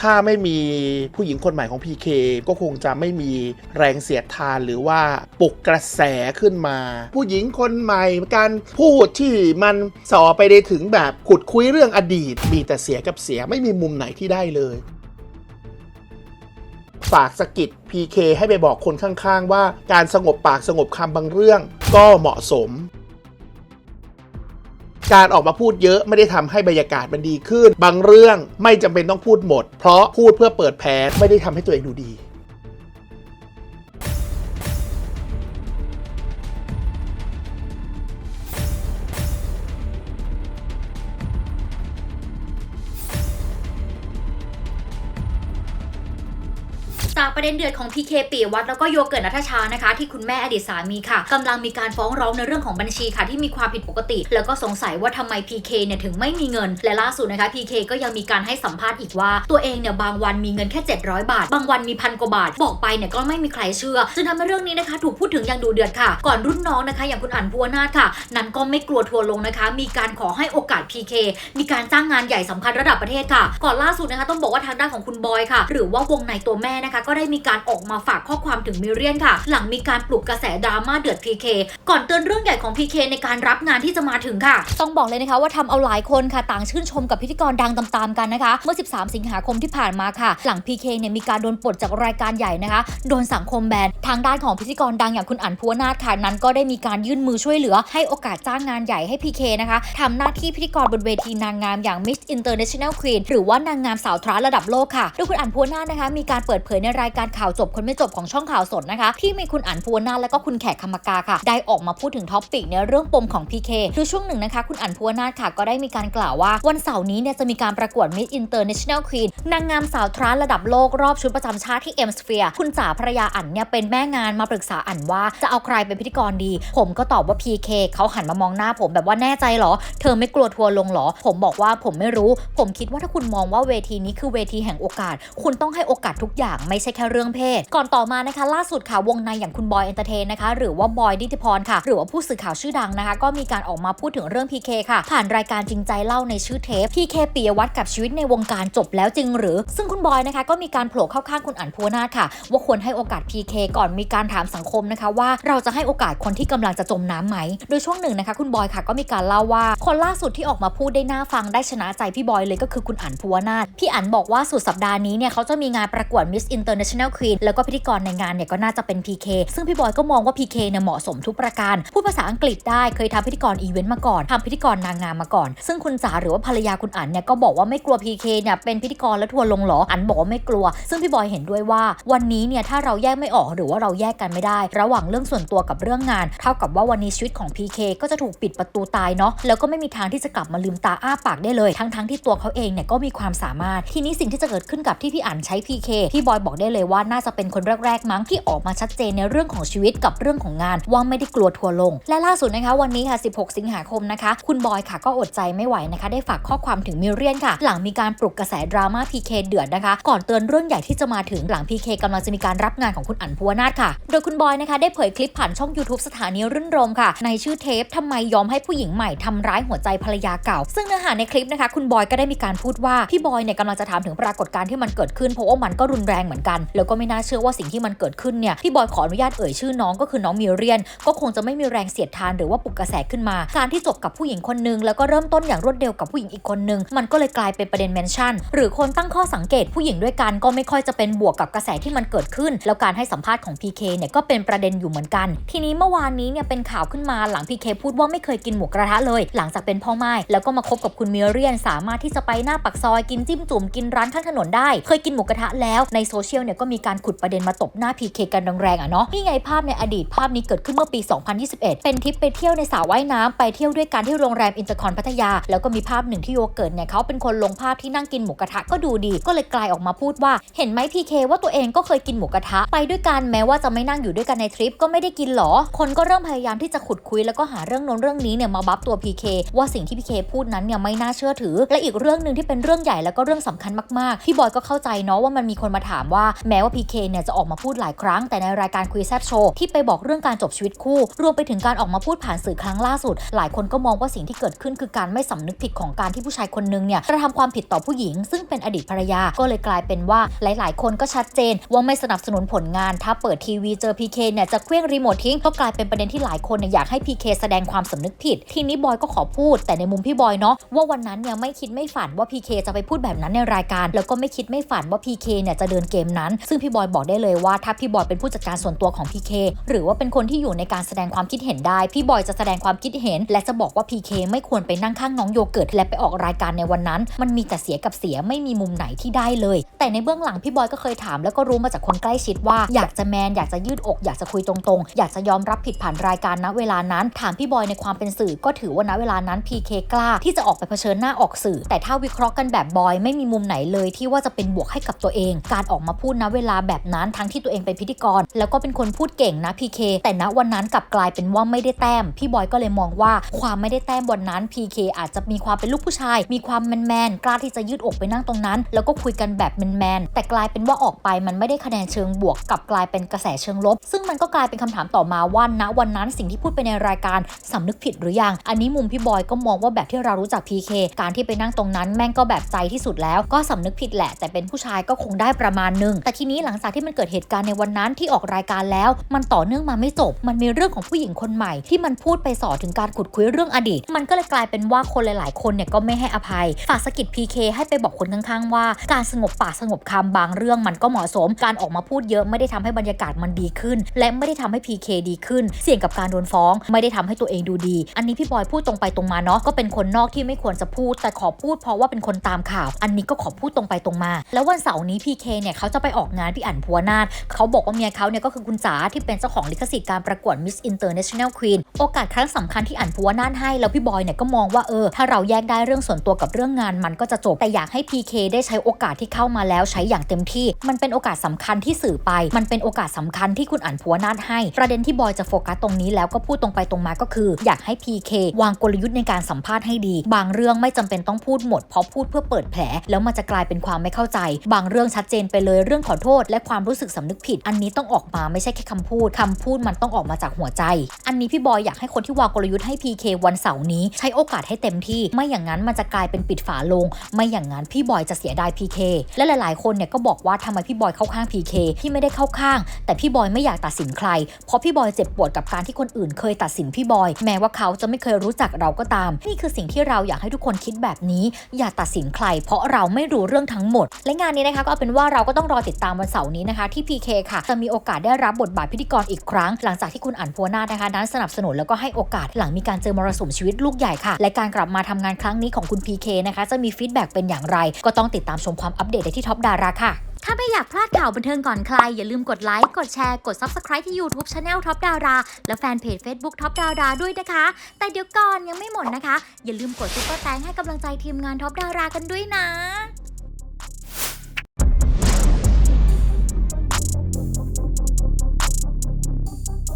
ถ้าไม่มีผู้หญิงคนใหม่ของ PK ก็คงจะไม่มีแรงเสียดทานหรือว่าปลุกกระแสขึ้นมา ผู้หญิงคนใหม่การพูดที่มันส่อไปได้ถึงแบบขุดคุยเรื่องอดีต มีแต่เสียกับเสียไม่มีมุมไหนที่ได้เลยฝากสกิด PK ให้ไปบอกคนข้างๆ ว่าการสงบปากสงบคำบางเรื่องก็เหมาะสม การออกมาพูดเยอะไม่ได้ทำให้บรรยากาศมันดีขึ้น บางเรื่องไม่จำเป็นต้องพูดหมด เพราะพูดเพื่อเปิดแผลไม่ได้ทำให้ตัวเองดูดี จากประเด็นเดือดของ PK ปีวัฒน์แล้วก็โยเกิร์ตนัทชานะคะ ที่คุณแม่อดีตสามีค่ะกำลังมีการฟ้องร้องในเรื่องของบัญชีค่ะ ที่มีความผิดปกติ แล้วก็สงสัยว่าทำไม PK เนี่ยถึงไม่มีเงิน และล่าสุดนะคะ PK ก็ยังมีการให้สัมภาษณ์อีกว่า ตัวเองเนี่ยบางวันมีเงินแค่ 700 บาท บางวันมีพันกว่าบาท บอกไปเนี่ยก็ไม่มีใครเชื่อจึงทำให้เรื่องนี้นะคะ ถูกพูดถึงอย่างดูเดือดค่ะ ก่อนรุ่นน้องนะคะ อย่างคุณอั๋นพัวนาถค่ะ นั้นก็ไม่กลัวทัวลงนะคะ มีการขอให้โอกาส PK มีการจ้างงานใหญ่สำคัญระดับประเทศค่ะ ก่อนล่าสุดนะคะ ต้องบอกว่าทางด้านของคุณบอยค่ะ หรือว่าวงในตัวแม่นะคะก็ได้มีการออกมาฝากข้อความถึงมิเรียนค่ะ หลังมีการปลุกกระแสดราม่าเดือด PK ก่อนเตือนเรื่องใหญ่ของ PK ในการรับงานที่จะมาถึงค่ะ ต้องบอกเลยนะคะว่าทำเอาหลายคนค่ะ ต่างชื่นชมกับพิธีกรดังตามๆกันนะคะ เมื่อ 13 สิงหาคมที่ผ่านมาค่ะ หลัง PK เนี่ยมีการโดนปลดจากรายการใหญ่นะคะ โดนสังคมแบนทางด้านของพิธีกรดังอย่างคุณอั๋นพัวนาถค่ะนั้นก็ได้มีการยื่นมือช่วยเหลือ ให้โอกาสจ้างงานใหญ่ให้ PK นะคะทำหน้าที่พิธีกรบนเวทีนางงามอย่าง Miss International Queen หรือว่านางงามสาวทราระดับโลกค่ะโดยคุณอั๋นพัวนาถนะคะมีการเปิดเผยในรายการข่าวจบคนไม่จบของช่องข่าวสดนะคะ ที่มีคุณอั๋นพัวนาถและก็คุณแขกคำมากาค่ะ ได้ออกมาพูดถึงท็อปปิกในเรื่องปมของ PK คือช่วงหนึ่งนะคะ คุณอั๋นพัวนาถค่ะก็ได้มีการกล่าวว่า วันเสาร์นี้เนี่ยจะมีการประกวด Miss International Queen นางงามสาวทราระดับโลกรอบชุดประจำชาติที่เอ็มสเฟียคุณจ๋าภรรยาอั๋นเนี่ยเป็นแม่งานมาปรึกษาอั๋นว่าจะเอาใครเป็นพิธีกรดี ผมก็ตอบว่า PK เขาหันมามองหน้าผมแบบว่าแน่ใจเหรอ เธอไม่กลัวทัวร์ลงเหรอ ผมบอกว่าผมไม่รู้ ผมคิดว่าถ้าคุณมองว่าเวทีนี้คือเวทีแห่งโอกาส คุณต้องให้โอกาสทุกอย่างไม่ใช่แค่เรื่องเพศ ก่อนต่อมานะคะ ล่าสุดค่ะวงในอย่างคุณบอยเอนเตอร์เทนนะคะหรือว่าบอยดิติพรค่ะ หรือว่าผู้สื่อข่าวชื่อดังนะคะ ก็มีการออกมาพูดถึงเรื่อง PK ค่ะ ผ่านรายการจริงใจเล่าในชื่อเทป PK ปิยวัฒน์กับชีวิตในวงการจบแล้วจริงหรือ ซึ่งคุณบอยนะคะก็มีการโผล่เข้าข้างคุณอั๋นพัวนาค่ะ ว่าควรให้โอกาส PK ก่อนมีการถามสังคมนะคะว่าเราจะให้โอกาสคนที่กำลังจะจมน้ำไหม โดยช่วงหนึ่งนะคะ คุณบอยค่ะก็มีการเล่าว่า คนล่าสุดที่ออกมาพูดได้น่าฟังได้ชนะใจพี่บอยเลยก็คือคุณอั๋นพัวนาพี่อั๋นบอกว่าสุดสัปดาห์นี้เนี่ยเขาจะมีงานประกวด Miss International Queen แล้วก็พิธีกรในงานเนี่ยก็น่าจะเป็น PK ซึ่งพี่บอยก็มองว่า PK เนี่ยเหมาะสมทุกประการ พูดภาษาอังกฤษได้เคยทำพิธีกรอีเวนต์มาก่อนทำพิธีกรนางงามมาก่อน ซึ่งคุณจ๋าหรือว่าภรรยาคุณอั๋นเนี่ยก็บอกว่าไม่กลัว PK เนี่ยเป็นพิธีกรและทัวร์ลงหรออั๋นบอกว่าไม่กลัว ซึ่งพี่บอยเห็นด้วยว่า วันนี้เนี่ยถ้าเราแยกไม่ออกหรือว่าเราแยกกันไม่ได้ ระหว่างเรื่องส่วนตัวกับเรื่องงาน เท่ากับว่าวันนี้ชีวิตของ PK ก็จะถูกปิดประตูตายเนาะแล้วก็ไม่มีทางที่จะกลับมาลืมตาอ้าปากได้เลย ทั้งๆที่ตัวเขาเองเนี่ยก็มีความสามารถทีนี้สิ่งที่จะเกิดขึ้นกับที่พี่อั๋นใช้ PK พี่บอยบอกได้เลยว่าน่าจะเป็นคนแรกๆมั้งที่ออกมาชัดเจนในเรื่องของชีวิตกับเรื่องของงาน ว่าไม่ได้กลัวทัวลง และล่าสุดนะคะ วันนี้ค่ะ 16 สิงหาคมนะคะ คุณบอยค่ะก็อดใจไม่ไหวนะคะ ได้ฝากข้อความถึงมิเรียนค่ะ หลังมีการปลุกกระแสดราม่า PK เคเดือดนะคะ ก่อนเตือนเรื่องใหญ่ที่จะมาถึงหลัง PK กำลังจะมีการรับงานของคุณอั๋นพัวนาถค่ะ โดยคุณบอยนะคะได้เผยคลิปผ่านช่อง YouTube สถานีรื่นรมค่ะ ในชื่อเทปทำไมยอมให้ผู้หญิงใหม่ทำร้ายหัวใจภรรยาเก่า ซึ่งเนื้อหาในคลิปนะคะ คุณบอยก็ได้มีการพูดว่าพี่บอยเนี่ยกำลังจะถามถึงปรากฏการณ์ที่มันเกิดขึ้นเพราะว่ามันก็รุนแรงเหมือนกันแล้วก็ไม่น่าเชื่อว่าสิ่งที่มันเกิดขึ้นเนี่ยพี่บอยขออนุญาตเอ่ยชื่อน้องก็คือน้องมิเรียน ก็คงจะไม่มีแรงเสียดทานหรือว่าปลุกกระแสขึ้นมา การที่จบกับผู้หญิงคนนึงแล้วก็เริ่มต้นอย่างรวดเร็วกับผู้หญิงอีกคนนึง มันก็เลยกลายเป็นประเด็นเมนชั่น หรือคนตั้งข้อสังเกตผู้หญิงด้วยกันก็ไม่ค่อยจะเป็นบวกกับกระแสที่มันเกิดขึ้น แล้วการให้สัมภาษณ์ของ PK เนี่ยก็เป็นประเด็นอยู่เหมือนกัน ทีนี้เมื่อวานนี้เนี่ยเป็นข่าวขึ้นมาหลัง PK พูดว่าไม่เคยกินหมูกระทะเลย หลังจากเป็นพ่อไม้แล้วก็มาคบกับคุณมิเรียน สามารถที่จะไปหน้าปักซอยกินจิ้มจุ่มกินร้านข้างถนนได้ เคยกินหมูกระทะแล้วในโซเชียลเนี่ยก็มีการขุดประเด็นมาตบหน้า PK กันแรงๆอะเนาะนี่ไงภาพในอดีตภาพนี้เกิดขึ้นเมื่อปี 2021 เป็นทริปไปเที่ยวในสระว่ายน้ำไปเที่ยวด้วยกันที่โรงแรมอินเตอร์คอนพัทยา แล้วก็มีภาพหนึ่งที่โยเกิร์ตเนี่ยเขาเป็นคนลงภาพที่นั่งกินหมูกระทะก็ดูดี ก็เลยกลายออกมาพูดว่า เห็นไหม PK ว่าตัวเองก็เคยกินหมูกระทะไปด้วยกันแม้ว่าจะไม่นั่งอยู่ด้วยกันในทริปก็ไม่ได้กินหรอ คนก็เริ่มพยายามที่จะขุดคุยแล้วก็หาเรื่องโน้นเรื่องนี้เนี่ยมาบัฟตัว PK ว่าสิ่งที่ PK พูดนั้นเนี่ยไม่น่าเชื่อถือ และอีกเรื่องหนึ่งที่เป็นเรื่องใหญ่แล้วก็เรื่องสำคัญมากๆพี่บอยก็เข้าใจเนาะว่ามันมีคนมาถามว่าแม้ว่า PK เคเนี่ยจะออกมาพูดหลายครั้งแต่ในรายการคุยแซบโชว์ที่ไปบอกเรื่องการจบชีวิตคู่ รวมไปถึงการออกมาพูดผ่านสื่อครั้งล่าสุด หลายคนก็มองว่าสิ่งที่เกิดขึ้นคือการไม่สำนึกผิดของการที่ผู้ชายคนนึงเนี่ยกระทำความผิดต่อผู้หญิง ซึ่งเป็นอดีตภรรยาก็เลยกลายเป็นว่าหลาย ๆ คนก็ชัดเจน ว่าไม่สนับสนุนผลงานถ้าเปิดทีวีเจอ PK เคเนี่ยจะเคลื่องรีโมททิ้งก็กลายเป็นประเด็นที่หลายคนเนี่ยอยากให้ PK แสดงความสำนึกผิด ทีนี้บอยก็ขอพูด แต่ในมุมพี่บอยเนาะว่าวันนั้นเนี่ยไม่คิดไม่ฝันว่า PK จะไปพูดแบบนั้นในรายการ แล้วก็ไม่คิดไม่ฝันว่า PK เนี่ยจะเดินเกมนั้น ซึ่งพี่บอยบอกได้เลยว่าถ้าพี่บอยเป็นผู้จัดการส่วนตัวของ PK หรือว่าเป็นคนที่อยู่ในการแสดงความคิดเห็นได้ พี่บอยจะแสดงความคิดเห็น และจะบอกว่า PK ไม่ควรไปนั่งข้างน้องโยเกิร์ตและไปออกรายการในวันนั้น มันมีแต่เสียกับเสียไม่มีมุมไหนที่ได้เลย แต่ในเบื้องหลังพี่บอยก็เคยถามแล้วก็รู้มาจากคนใกล้ชิดว่าอยากจะแมนอยากจะยืดอก อยากจะคุยตรงๆ อยากจะยอมรับผิดผ่านรายการณเวลานั้น ถามพี่บอยในความเป็นสื่อก็ถือว่าณเวลานั้น PK กล้า ที่จะออกไปเผชิญหน้าออกสื่อ แต่ถ้าวิเคราะห์กันแบบบอยไม่มีมุมไหนเลยที่ว่าจะเป็นบวกให้กับตัวเอง การออกมาพูดูดณเวลาแบบนั้นทั้งที่ตัวเองเป็นพิธีกร แล้วก็เป็นคนพูดเก่งนะ PK แต่ณวันนั้นกลับกลายเป็นว่าไม่ได้แต้ม พี่บอยก็เลยมองว่าความไม่ได้แต้มวันนั้น PK อาจจะมีความเป็นลูกผู้ชาย มีความแมนแมนกล้าที่จะยืดอกไปนั่งตรงนั้น แล้วก็คุยกันแบบแมนแมนแต่กลายเป็นว่าออกไปมันไม่ได้คะแนนเชิงบวกกลับกลายเป็นกระแสเชิงลบ ซึ่งมันก็กลายเป็นคำถามต่อมาว่าณวันนั้นสิ่งที่พูดไปในรายการสำนึกผิดหรือยัง อันนี้มุมพี่บอยก็มองว่าแบบที่เรารู้จัก PK การที่ไปนั่งตรงนั้นแม่งก็แบบใจที่สุดแล้วก็สำนึกผิดแหละ แต่เป็นผู้ชายก็คงได้ประมาณนึงแต่ทีนี้หลังจากที่มันเกิดเหตุการณ์ในวันนั้นที่ออกรายการแล้ว มันต่อเนื่องมาไม่จบ มันมีเรื่องของผู้หญิงคนใหม่ ที่มันพูดไปสอถึงการขุดคุยเรื่องอดีต มันก็เลยกลายเป็นว่าคนหลาย ๆ คนเนี่ยก็ไม่ให้อภัย ฝากสกิด PK ให้ไปบอกคนข้าง ๆ ว่า การสงบปากสงบคำบางเรื่องมันก็เหมาะสม การออกมาพูดเยอะไม่ได้ทำให้บรรยากาศมันดีขึ้น และไม่ได้ทำให้ PK ดีขึ้น เสี่ยงกับการโดนฟ้อง ไม่ได้ทำให้ตัวเองดูดี อันนี้พี่บอยพูดตรงไปตรงมาเนาะก็เป็นคนนอกที่ไม่ควรจะพูด แต่ขอพูดเพราะว่าเป็นคนตามข่าว อันนี้ก็ขอพูดตรงไปตรงมา แล้ววันเสาร์นี้ PK เนี่ยเขาจะไปออกงานพี่อั๋นพัวนาถเขาบอกว่าเมียเขาเนี่ยก็คือคุณจ๋าที่เป็นเจ้าของลิขสิทธิ์การประกวด Miss International Queen โอกาสครั้งสำคัญที่อั๋นพัวนาถให้แล้วพี่บอยเนี่ยก็มองว่าเออถ้าเราแยกได้เรื่องส่วนตัวกับเรื่องงานมันก็จะจบแต่อยากให้ PK ได้ใช้โอกาสที่เข้ามาแล้วใช้อย่างเต็มที่ มันเป็นโอกาสสำคัญที่สื่อไป มันเป็นโอกาสสำคัญที่คุณอันพัวนาถให้ ประเด็นที่บอยจะโฟกัสตรงนี้แล้วก็พูดตรงไปตรงมาก็คือ อยากให้ PK วางกลยุทธ์ในการสัมภาษณ์ให้ดี บางเรื่องไม่จำเป็นต้องพูดหมดเพราะพูดเพื่อเปิดแผล แล้วมันจะกลายเป็นความไม่เข้าใจ บางเรื่องชัดเจนไปเลยเรื่องขอโทษและความรู้สึกสำนึกผิด อันนี้ต้องออกมาไม่ใช่แค่คำพูดคำพูดมันต้องออกมาจากหัวใจ อันนี้พี่บอยอยากให้คนที่วางกลยุทธ์ให้ PK วันเสาร์นี้ ใช้โอกาสให้เต็มที่ ไม่อย่างนั้นมันจะกลายเป็นปิดฝาลง ไม่อย่างนั้นพี่บอยจะเสียดาย PK และหลาย ๆ คนเนี่ยก็บอกว่าทำไมพี่บอยเข้าข้าง PK พี่ไม่ได้เข้าข้าง แต่พี่บอยไม่อยากตัดสินใคร เพราะพี่บอยเจ็บปวดกับการที่คนอื่นเคยตัดสินพี่บอย แม้ว่าเขาจะไม่เคยรู้จักเราก็ตาม นี่คือสิ่งที่เราอยากให้ทุกคนคิดแบบนี้ อย่าตัดสินใคร เพราะเราไม่รู้เรื่องทั้งหมด และงานนี้นะคะก็เอาเป็นว่าเราก็ต้องรอติดตามวันเสาร์นี้นะคะ ที่ PK ค่ะ จะมีโอกาสได้รับบทบาทพิธีกรอีกครั้ง หลังจากที่คุณอั๋นพัวนาถนะคะ นั้นสนับสนุนแล้วก็ให้โอกาสหลังมีการเจอมรสุมชีวิตลูกใหญ่ค่ะ และการกลับมาทำงานครั้งนี้ของคุณ PK นะคะ จะมีฟีดแบ็กเป็นอย่างไร ก็ต้องติดตามชมความอัปเดตได้ที่ท็อปดาราค่ะถ้าไม่อยากพลาดข่าวบันเทิงก่อนใคร อย่าลืมกดไลค์ กดแชร์ กด Subscribe ที่ YouTube Channel Top Dara และแฟนเพจ Facebook Top Dara ด้วยนะคะ แต่เดี๋ยวก่อนยังไม่หมดนะคะ อย่าลืมกดซุปเปอร์แตงให้กำลังใจทีมงาน Top Dara กันด้วยนะ